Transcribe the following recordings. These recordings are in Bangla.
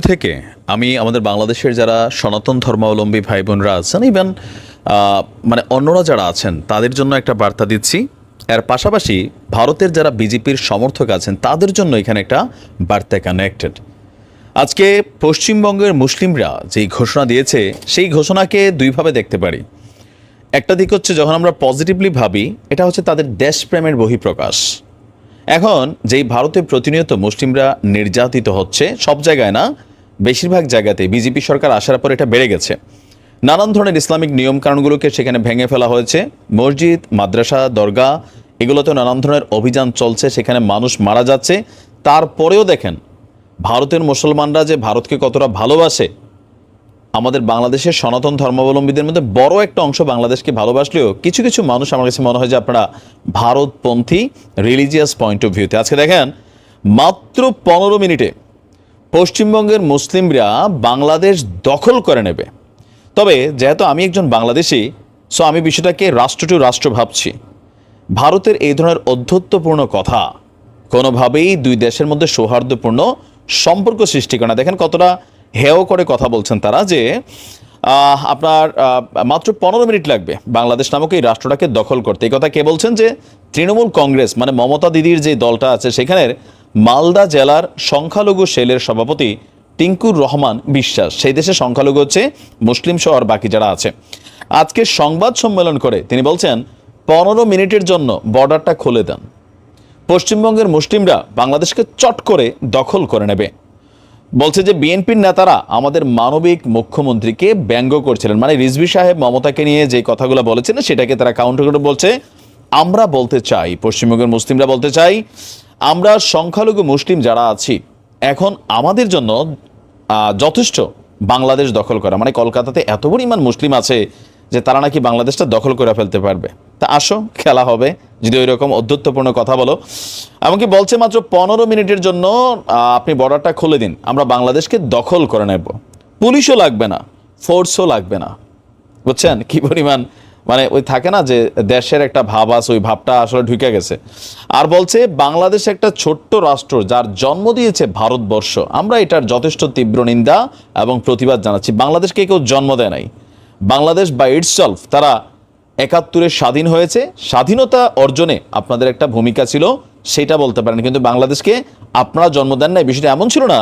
থেকে আমি আমাদের বাংলাদেশের যারা সনাতন ধর্মাবলম্বী ভাই বোনরা আছেন ইভেন মানে অন্যরা যারা আছেন, তাদের জন্য একটা বার্তা দিচ্ছি। এর পাশাপাশি ভারতের যারা বিজেপির সমর্থক আছেন, তাদের জন্য এখানে একটা বার্তা কানেক্টেড আজকে পশ্চিমবঙ্গের মুসলিমরা যেই ঘোষণা দিয়েছে, সেই ঘোষণাকে দুইভাবে দেখতে পারি। একটা দিক হচ্ছে যখন আমরা পজিটিভলি ভাবি, এটা হচ্ছে তাদের দেশপ্রেমের বহিঃপ্রকাশ। এখন যেই ভারতে প্রতিনিয়ত মুসলিমরা নির্যাতিত হচ্ছে, সব জায়গায় না, বেশিরভাগ জায়গাতে বিজেপি সরকার আসার পর এটা বেড়ে গেছে। নানান ধরনের ইসলামিক নিয়মকানুনগুলোকে সেখানে ভেঙে ফেলা হয়েছে। মসজিদ, মাদ্রাসা দরগা এগুলোতে নানান ধরনের অভিযান চলছে, সেখানে মানুষ মারা যাচ্ছে। তারপরেও দেখেন, ভারতের মুসলমানরা যে ভারতকে কতটা ভালোবাসে আমাদের বাংলাদেশের সনাতন ধর্মাবলম্বীদের মধ্যে বড় একটা অংশ বাংলাদেশকে ভালোবাসলেও কিছু কিছু মানুষ আমার কাছে মনে হয় যে আপনারা ভারতপন্থী রিলিজিয়াস পয়েন্ট অফ ভিউতে আজকে দেখেন, মাত্র পনেরো মিনিটে পশ্চিমবঙ্গের মুসলিমরা বাংলাদেশ দখল করে নেবে। তবে যেহেতু আমি একজন বাংলাদেশি সো আমি বিষয়টাকে রাষ্ট্র টু রাষ্ট্র ভাবছি। ভারতের এই ধরনের অধ্যত্বপূর্ণ কথা কোনোভাবেই দুই দেশের মধ্যে সৌহার্দ্যপূর্ণ সম্পর্ক সৃষ্টি করে না। দেখেন কতটা হেয় করে কথা বলছেন তারা যে আপনার মাত্র পনেরো মিনিট লাগবে বাংলাদেশ নামক এই রাষ্ট্রটাকে দখল করতে। এই কথা কে বলছেন যে, তৃণমূল কংগ্রেস মানে মমতা দিদির যে দলটা আছে সেখানের মালদা জেলার সংখ্যালঘু সেলের সভাপতি টিঙ্কুর রহমান বিশ্বাস। সেই দেশে সংখ্যালঘু হচ্ছে মুসলিম সহ বাকি যারা আছে। আজকে সংবাদ সম্মেলন করে তিনি বলছেন, পনেরো মিনিটের জন্য বর্ডারটা খুলে দেন। পশ্চিমবঙ্গের মুসলিমরা বাংলাদেশকে চট করে দখল করে নেবে। বলছে যে বিএনপির নেতারা আমাদের মানবিক মুখ্যমন্ত্রীকে ব্যঙ্গ করছিলেন। মানে রিজভি সাহেব মমতাকে নিয়ে যে কথাগুলো বলেছেন, সেটাকে তারা কাউন্টার করে বলছে, আমরা বলতে চাই, পশ্চিমবঙ্গের মুসলিমরা বলতে চাই, আমরা সংখ্যালঘু মুসলিম যারা আছি, এখন আমাদের জন্য যথেষ্ট বাংলাদেশ দখল করা। মানে কলকাতাতে এত পরিমাণ মুসলিম আছে যে তারা নাকি বাংলাদেশটা দখল করে ফেলতে পারবে। তা আসো, খেলা হবে। যদি ওই রকম অধ্যত্বপূর্ণ কথা বলো। এমনকি বলছে মাত্র পনেরো মিনিটের জন্য আপনি বর্ডারটা খুলে দিন। আমরা বাংলাদেশকে দখল করে নেব। পুলিশও লাগবে না ফোর্সও লাগবে না। বুঝছেন? কি পরিমাণ মানে ওই থাকে না যে দেশের একটা ভাব আছে, ওই ভাবটা আসলে ঢুকে গেছে। আর বলছে, বাংলাদেশ একটা ছোট্ট রাষ্ট্র যার জন্ম দিয়েছে ভারতবর্ষ। আমরা এটার যথেষ্ট তীব্র নিন্দা এবং প্রতিবাদ জানাচ্ছি। বাংলাদেশকে কেউ জন্ম দেয় নাই। বাংলাদেশ বা ইটসেলফ তারা একাত্তরে স্বাধীন হয়েছে। স্বাধীনতা অর্জনে আপনাদের একটা ভূমিকা ছিল, সেটা বলতে পারেন। কিন্তু বাংলাদেশকে আপনারা জন্ম দেন নাই, বিষয়টা এমন ছিল না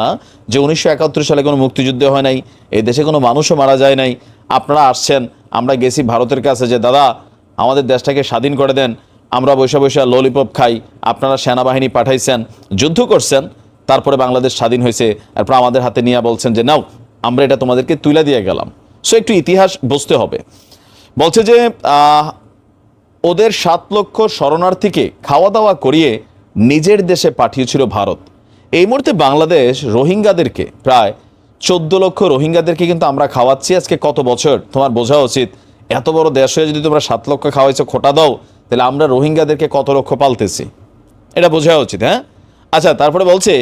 যে উনিশশো একাত্তর সালে কোনো মুক্তিযুদ্ধ হয় নাই, এই দেশে কোনো মানুষও মারা যায় নাই। আপনারা আসছেন, আমরা গেছি ভারতের কাছে যে, দাদা, আমাদের দেশটাকে স্বাধীন করে দেন, আমরা বৈশা বৈশা ললিপপ খাই, আপনারা সেনাবাহিনী পাঠাইছেন, যুদ্ধ করছেন, তারপরে বাংলাদেশ স্বাধীন হয়েছে। তারপর আমাদের হাতে নিয়ে বলছেন যে, নাও, আমরা এটা তোমাদেরকে তুলে দিয়ে গেলাম। সো একটু ইতিহাস বুঝতে হবে। বলছে যে ওদের সাত লক্ষ শরণার্থীকে খাওয়া দাওয়া করিয়ে নিজের দেশে পাঠিয়েছিল ভারত। এই মুহূর্তে বাংলাদেশ রোহিঙ্গাদেরকে, প্রায় চোদ্দ লক্ষ রোহিঙ্গাদেরকে কিন্তু আমরা খাওয়াচ্ছি আজকে কত বছর? তোমার বোঝা উচিত। এত বড় দেশ হয়ে যদি তোমরা সাত লক্ষ খাওয়াইছো, খোটা দাও, তাহলে আমরা রোহিঙ্গাদেরকে কত লক্ষ পালতেছি? এটা বোঝা উচিত হ্যাঁ? আচ্ছা তারপরে বলছে,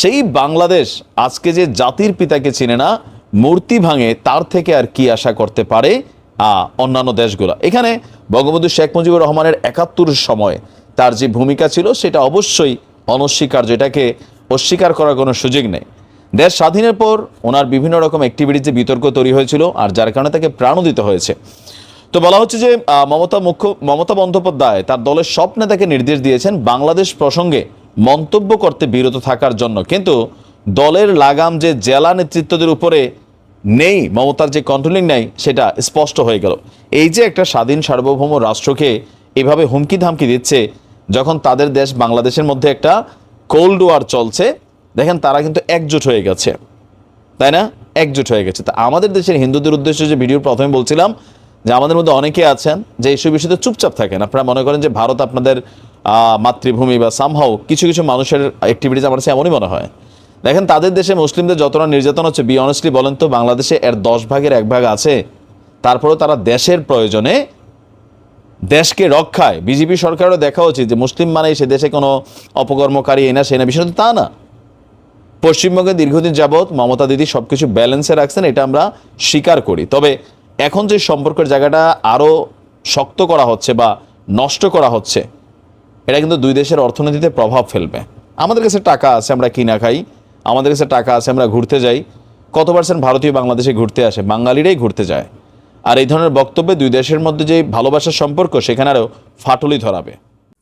সেই বাংলাদেশ আজকে যে জাতির পিতাকে চিনে না মূর্তি ভাঙে, তার থেকে আর কি আশা করতে পারে? অন্যান্য দেশগুলো। এখানে বঙ্গবন্ধু শেখ মুজিবুর রহমানের একাত্তর সময় তার যে ভূমিকা ছিল, সেটা অবশ্যই অনস্বীকার্য। এটাকে অস্বীকার করার কোনো সুযোগ নেই। দেশ স্বাধীনের পর ওনার বিভিন্ন রকম অ্যাক্টিভিটিতে বিতর্ক তৈরি হয়েছিল, আর যার কারণে তাকে প্রাণও দিতে হয়েছে। তো বলা হচ্ছে যে মমতা মুখ্য, মমতা বন্দ্যোপাধ্যায় তার দলের সব নেতাকে নির্দেশ দিয়েছেন বাংলাদেশ প্রসঙ্গে মন্তব্য করতে বিরত থাকার জন্য। কিন্তু দলের লাগাম যে জেলা নেতৃত্বদের উপরে নেই, মমতার যে কন্ট্রোলিং নেই, সেটা স্পষ্ট হয়ে গেল। এই যে একটা স্বাধীন সার্বভৌম রাষ্ট্রকে এভাবে হুমকি ধামকি দিচ্ছে, যখন তাদের দেশ বাংলাদেশের মধ্যে একটা কোল্ড ওয়ার চলছে, দেখেন তারা কিন্তু একজোট হয়ে গেছে। তাই না? একজোট হয়ে গেছে। তা আমাদের দেশের হিন্দুদের উদ্দেশ্যে যে ভিডিও প্রথমে বলছিলাম, যে আমাদের মধ্যে অনেকে আছেন, যে এইসব বিষয়তে চুপচাপ থাকেন। আপনারা মনে করেন যে ভারত আপনাদের মাতৃভূমি বা সামহাও কিছু কিছু মানুষের অ্যাক্টিভিটিস আমার কাছে এমনই মনে হয়। দেখেন, তাদের দেশে মুসলিমদের যতটা নির্যাতন হচ্ছে বি অনেস্টলি বলেন তো, বাংলাদেশে এর দশ ভাগের এক ভাগ আছে। তারপরেও তারা দেশের প্রয়োজনে দেশকে রক্ষায়। বিজেপি সরকারও দেখা উচিত যে মুসলিম মানে সে দেশে কোনো অপকর্মকারী এনা সেনা বিষয় তো তা না। পশ্চিমবঙ্গে দীর্ঘদিন যাবৎ মমতা দিদি সব কিছু ব্যালেন্সে রাখছেন, এটা আমরা স্বীকার করি। তবে এখন যে সম্পর্কের জায়গাটা আরও শক্ত করা হচ্ছে বা নষ্ট করা হচ্ছে, এটা কিন্তু দুই দেশের অর্থনীতিতে প্রভাব ফেলবে। আমাদের কাছে টাকা আছে, আমরা কিনা খাই আমাদের কাছে টাকা আছে, আমরা ঘুরতে যাই। কত পার্সেন্ট ভারতীয় বাংলাদেশে ঘুরতে আসে? বাঙালিরাই ঘুরতে যায়। আর এই ধরনের বক্তব্যে দুই দেশের মধ্যে যে ভালোবাসার সম্পর্ক, সেখানে আরও ফাটলি ধরাবে।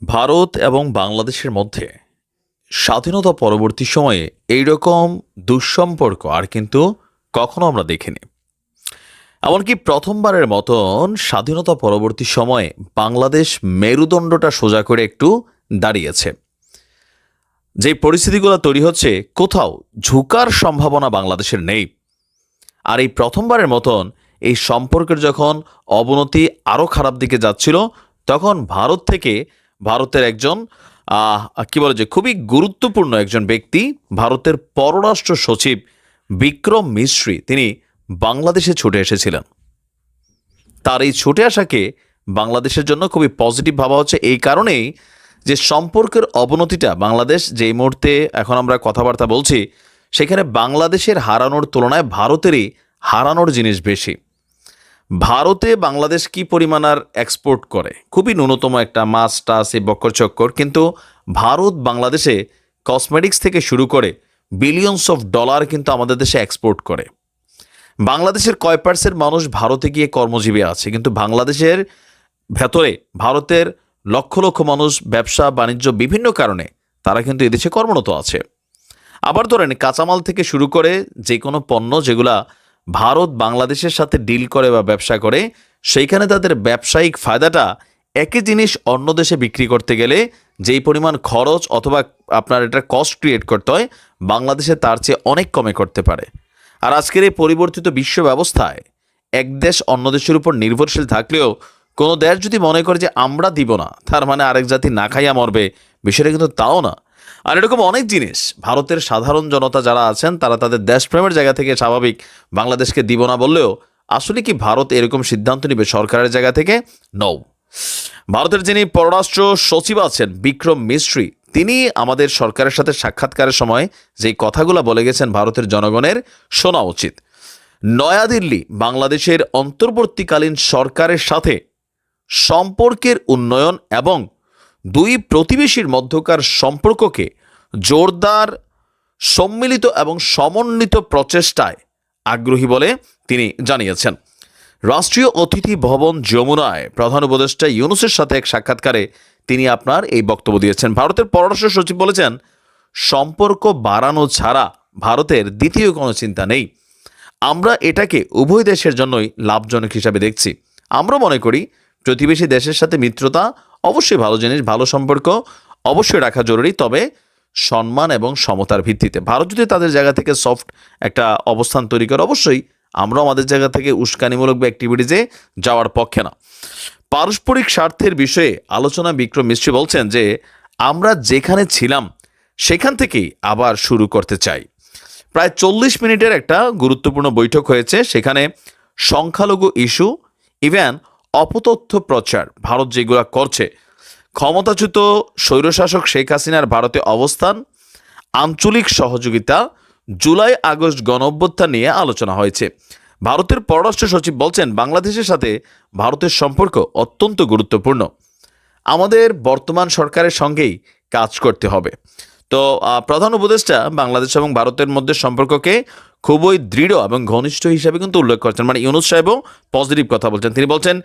ভারত এবং বাংলাদেশের মধ্যে স্বাধীনতা পরবর্তী সময়ে এইরকম দুঃসম্পর্ক আর কিন্তু কখনো আমরা দেখিনি। এমনকি প্রথমবারের মতন স্বাধীনতা পরবর্তী সময়ে বাংলাদেশ মেরুদণ্ডটা সোজা করে একটু দাঁড়িয়েছে। যে পরিস্থিতিগুলো তৈরি হচ্ছে, কোথাও ঝুঁকার সম্ভাবনা বাংলাদেশের নেই। আর এই প্রথমবারের মতন এই সম্পর্কের যখন অবনতি আরও খারাপ দিকে যাচ্ছিল, তখন ভারত থেকে ভারতের একজন কি বলে যে, খুবই গুরুত্বপূর্ণ একজন ব্যক্তি, ভারতের পররাষ্ট্র সচিব বিক্রম মিশ্রী, তিনি বাংলাদেশে ছুটে এসেছিলেন। তার এই ছুটে আসাকে বাংলাদেশের জন্য খুবই পজিটিভ ভাবা হচ্ছে। এই কারণেই যে সম্পর্কের অবনতিটা বাংলাদেশ যে এই মুহূর্তে এখন আমরা কথাবার্তা বলছি, সেখানে বাংলাদেশের হারানোর তুলনায় ভারতেরই হারানোর জিনিস বেশি। ভারতে বাংলাদেশ কি পরিমাণ আর এক্সপোর্ট করে? খুবই ন্যূনতম একটা মাছ, টাছ, এই বক্কর চক্কর কিন্তু ভারত বাংলাদেশে কসমেটিক্স থেকে শুরু করে বিলিয়নস অফ ডলার কিন্তু আমাদের দেশে এক্সপোর্ট করে। বাংলাদেশের কয় পার্সেন্ট মানুষ ভারতে গিয়ে কর্মজীবী আছে? কিন্তু বাংলাদেশের ভেতরে, ভারতের লক্ষ লক্ষ মানুষ, ব্যবসা, বাণিজ্য বিভিন্ন কারণে তারা কিন্তু এদেশে কর্মরত আছে। আবার ধরেন, কাঁচামাল থেকে শুরু করে যে কোনো পণ্য যেগুলা ভারত, বাংলাদেশের সাথে ডিল করে বা ব্যবসা করে, সেইখানে তাদের ব্যবসায়িক ফায়দাটা একই জিনিস অন্য দেশে বিক্রি করতে গেলে যেই পরিমাণ খরচ অথবা আপনার এটা কস্ট ক্রিয়েট করতে হয়, বাংলাদেশে তার চেয়ে অনেক কমে করতে পারে। আর আজকের এই পরিবর্তিত বিশ্ব ব্যবস্থায় এক দেশ অন্য দেশের উপর নির্ভরশীল থাকলেও কোনো দেশ যদি মনে করে যে আমরা দিব না, তার মানে আরেক জাতি না খাইয়া মরবে, বিষয়টা কিন্তু তাও না। আর এরকম অনেক জিনিস, ভারতের সাধারণ জনতা যারা আছেন, তারা তাদের দেশপ্রেমের জায়গা থেকে স্বাভাবিক বাংলাদেশকে দিব না বললেও, আসলে কি ভারত এরকম সিদ্ধান্ত নিবে সরকারের জায়গা থেকে? নৌ ভারতের যিনি পররাষ্ট্র সচিব আছেন, বিক্রম মিস্ত্রি, তিনি আমাদের সরকারের সাথে সাক্ষাৎকারের সময় যেই কথাগুলো বলে গেছেন ভারতের জনগণের, শোনা উচিত। নয়াদিল্লি, বাংলাদেশের অন্তর্বর্তীকালীন সরকারের সাথে সম্পর্কের উন্নয়ন এবং দুই প্রতিবেশীর মধ্যকার সম্পর্ককে জোরদার, সম্মিলিত এবং সমন্বিত প্রচেষ্টায় আগ্রহী বলে তিনি জানিয়েছেন। রাষ্ট্রীয় অতিথি ভবন যমুনায় প্রধান উপদেষ্টা ইউনুসের সাথে এক সাক্ষাৎকারে তিনি আপনার এই বক্তব্য দিয়েছেন। ভারতের পররাষ্ট্র সচিব বলেছেন, সম্পর্ক বাড়ানো ছাড়া ভারতের দ্বিতীয় কোনো চিন্তা নেই। আমরা এটাকে উভয় দেশের জন্যই লাভজনক হিসাবে দেখছি। আমরা মনে করি প্রতিবেশী দেশের সাথে মিত্রতা অবশ্যই ভালো জিনিস, ভালো সম্পর্ক অবশ্যই রাখা জরুরি। তবে সম্মান এবং সমতার ভিত্তিতে ভারত যদি তাদের জায়গা থেকে সফট একটা অবস্থান তৈরি করে, অবশ্যই আমরা আমাদের জায়গা থেকে উস্কানিমূলক বা অ্যাক্টিভিটিজে যাওয়ার পক্ষে না। পারস্পরিক স্বার্থের বিষয়ে আলোচনা বিক্রম মিশ্রী বলছেন যে, আমরা যেখানে ছিলাম, সেখান থেকেই আবার শুরু করতে চাই। প্রায় চল্লিশ মিনিটের একটা গুরুত্বপূর্ণ বৈঠক হয়েছে। সেখানে সংখ্যালঘু ইস্যু, ইভেন অপতথ্য প্রচার ভারত যেগুলো করছে। ক্ষমতাচ্যুত স্বৈরশাসক শেখ হাসিনার ভারতে অবস্থান, আঞ্চলিক সহযোগিতা, জুলাই আগস্ট গণ অভ্যুত্থান নিয়ে আলোচনা হয়েছে। ভারতের পররাষ্ট্র সচিব বলছেন, বাংলাদেশের সাথে ভারতের সম্পর্ক অত্যন্ত গুরুত্বপূর্ণ। আমাদের বর্তমান সরকারের সঙ্গেই কাজ করতে হবে। তো প্রধান উপদেষ্টা বাংলাদেশ এবং ভারতের মধ্যে সম্পর্ককে খুবই দৃঢ় এবং ঘনিষ্ঠ হিসাবে কিন্তু উল্লেখ করছেন। মানে ইউনুস সাহেবও পজিটিভ কথা বলছেন। তিনি বলছেন,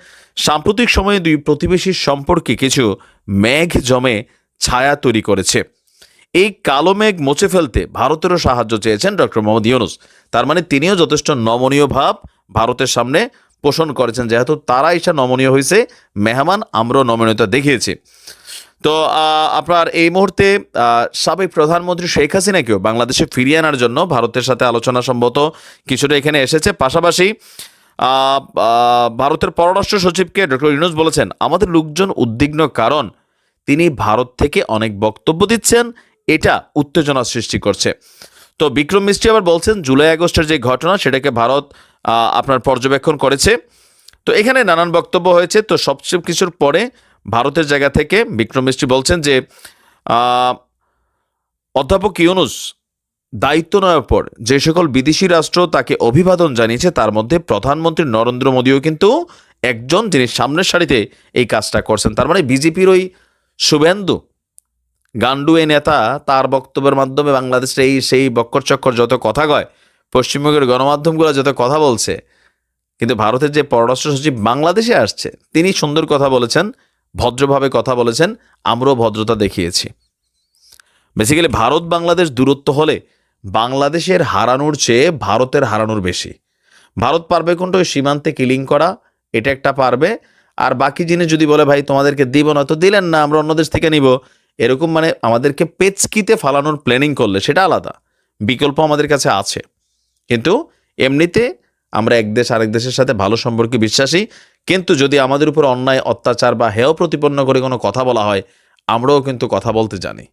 সাম্প্রতিক সময়ে দুই প্রতিবেশীর সম্পর্কে কিছু মেঘ জমে ছায়া তৈরি করেছে। এই কালো মেঘ মুছে ফেলতে ভারতেরও সাহায্য চেয়েছেন ডক্টর মোহাম্মদ ইউনুস। তার মানে তিনিও যথেষ্ট নমনীয় ভাব ভারতের সামনে পোষণ করেছেন, যেহেতু তারা ঈশা নমনীয় হয়েছে, মেহমান আমরাও নমনীয়তা দেখিয়েছি। তো আপনার এই মুহূর্তে সাবেক প্রধানমন্ত্রী শেখ হাসিনাকেও বাংলাদেশে ফিরিয়ে আনার জন্য ভারতের সাথে আলোচনা সম্ভবত কিছুটা এখানে এসেছে। পাশাপাশি ভারতের পররাষ্ট্র সচিবকে ডক্টর ইউনুস বলেছেন, আমাদের লোকজন উদ্বিগ্ন কারণ তিনি ভারত থেকে অনেক বক্তব্য দিচ্ছেন, এটা উত্তেজনা সৃষ্টি করছে। তো, বিক্রম মিস্ত্রি আবার বলছেন, জুলাই আগস্টের যে ঘটনা, সেটাকে ভারত আপনার পর্যবেক্ষণ করেছে। তো, এখানে নানান বক্তব্য হয়েছে। তো, সবচেয়ে কিছুর পরে ভারতের জায়গা থেকে বিক্রম মিস্ত্রি বলছেন যে অধ্যাপক ইউনুস দায়িত্ব নেওয়ার পর যে সকল বিদেশি রাষ্ট্র তাকে অভিবাদন জানিয়েছে, তার মধ্যে প্রধানমন্ত্রী নরেন্দ্র মোদীও কিন্তু একজন যিনি সামনের সারিতে এই কাজটা করছেন। তার মানে বিজেপির ওই শুভেন্দু গান্ডু এই নেতা, তার বক্তব্যের মাধ্যমে বাংলাদেশের এই সেই বক্কর চক্কর যত কথা কয়, পশ্চিমবঙ্গের গণমাধ্যমগুলো যত কথা বলছে, কিন্তু ভারতের যে পররাষ্ট্র সচিব বাংলাদেশে আসছে, তিনি সুন্দর কথা বলেছেন ভদ্রভাবে কথা বলেছেন, আমরাও ভদ্রতা দেখিয়েছি। বেসিক্যালি ভারত, বাংলাদেশ দূরত্ব হলে বাংলাদেশের হারানোর চেয়ে ভারতের হারানোর বেশি। ভারত পারবে কোনটা ওই সীমান্তে কিলিং করা, এটা একটা পারবে। আর বাকি জিনিস যদি বলে, ভাই, তোমাদেরকে দিব না, তো দিলেন না, আমরা অন্য দেশ থেকে নিব। এরকম মানে আমাদেরকে পেচকিতে ফালানোর প্ল্যানিং করলে সেটা আলাদা। বিকল্প আমাদের কাছে আছে। কিন্তু এমনিতে আমরা এক দেশ আরেক দেশের সাথে ভালো সম্পর্কে বিশ্বাসী কিন্তু যদি আমাদের উপর অন্যায়, অত্যাচার বা হেয় প্রতিপন্ন করে কোনো কথা বলা হয়, আমরাও কিন্তু কথা বলতে জানি।